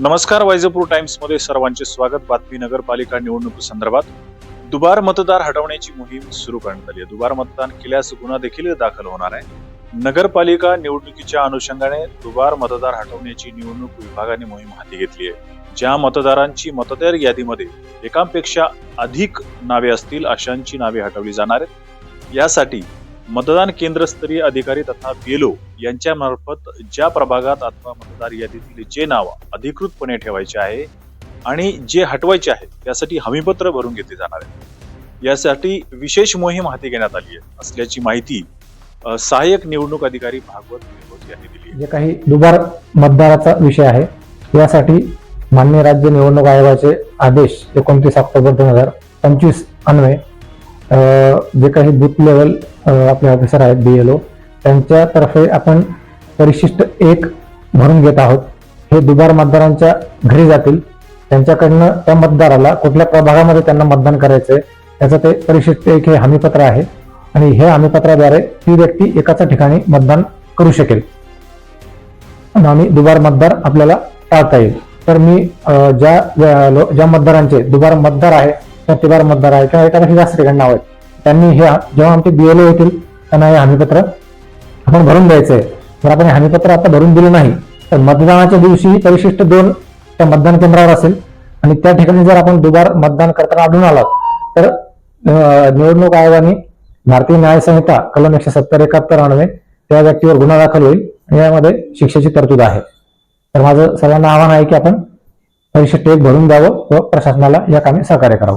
नमस्कार वैजापूर टाइम्समध्ये सर्वांचे स्वागत. बातमी नगरपालिका निवडणुकी संदर्भात दुबार मतदार हटवण्याची मोहीम सुरू करण्यात आली आहे. दुबार मतदान केल्यास गुन्हा देखील दाखल होणार आहे. नगरपालिका निवडणुकीच्या अनुषंगाने दुबार मतदार हटवण्याची निवडणूक विभागाने मोहीम हाती घेतली आहे. ज्या मतदारांची मतदार यादीमध्ये एकापेक्षा अधिक नावे असतील अशांची नावे हटवली जाणार आहेत. यासाठी मतदान केंद्रस्तरीय अधिकारी तथा बीएलओ यांच्या मार्फत ज्या प्रभागात अथवा मतदार यादीतील जे नाव अधिकृतपणे ठेवायचे आहे आणि जे हटवायचे आहे त्यासाठी हमीपत्र भरून घेतले जाणार आहे. यासाठी विशेष मोहीम हाती घेण्यात आली आहे असल्याची माहिती सहाय्यक निवडणूक अधिकारी भागवत विनोद यांनी दिली जे काही दुबार मतदाराचा विषय आहे यासाठी मान्य राज्य निवडणूक आयोगाचे आदेश एकोणतीस ऑक्टोबर दोन हजार पंचवीस अन्वये जे काही बूथ लेवल आपले ऑफिसर आहेत बी एल ओ त्यांच्यातर्फे आपण परिशिष्ट एक भरून घेत आहोत. हे दुबार मतदारांच्या घरी जातील. त्यांच्याकडनं त्या मतदाराला कुठल्या प्रभागामध्ये त्यांना मतदान करायचं आहे त्याचं ते परिशिष्ट एक हे हमीपत्र आहे. आणि हे हमीपत्राद्वारे ती व्यक्ती एकाच ठिकाणी मतदान करू शकेल. आणि दुबार मतदार आपल्याला टाळता येईल. तर मी ज्या ज्या लो- ज्या मतदारांचे दुबार मतदार आहे प्रतिभार मतदार आहे किंवा एकापेक्षा जास्त ठिकाणी नाव आहेत त्यांनी हे जेव्हा आमचे बीएलओ येतील त्यांना हे हमीपत्र आपण भरून द्यायचं आहे. जर आपण हे हमीपत्र आता भरून दिलं नाही तर मतदानाच्या दिवशी परिशिष्ट दोन त्या मतदान केंद्रावर असेल. आणि त्या ठिकाणी जर आपण दुबार मतदान करताना आढळून आलात तर निवडणूक आयोगाने भारतीय न्याय संहिता कलम एकशे सत्तर एकाहत्तर अन्वये त्या व्यक्तीवर गुन्हा दाखल होईल आणि यामध्ये शिक्षेची तरतूद आहे. तर माझं सर्वांना आव्हान आहे की आपण परिषद एक भरून द्यावं व प्रशासनाला या कामी सहकार्य करावं.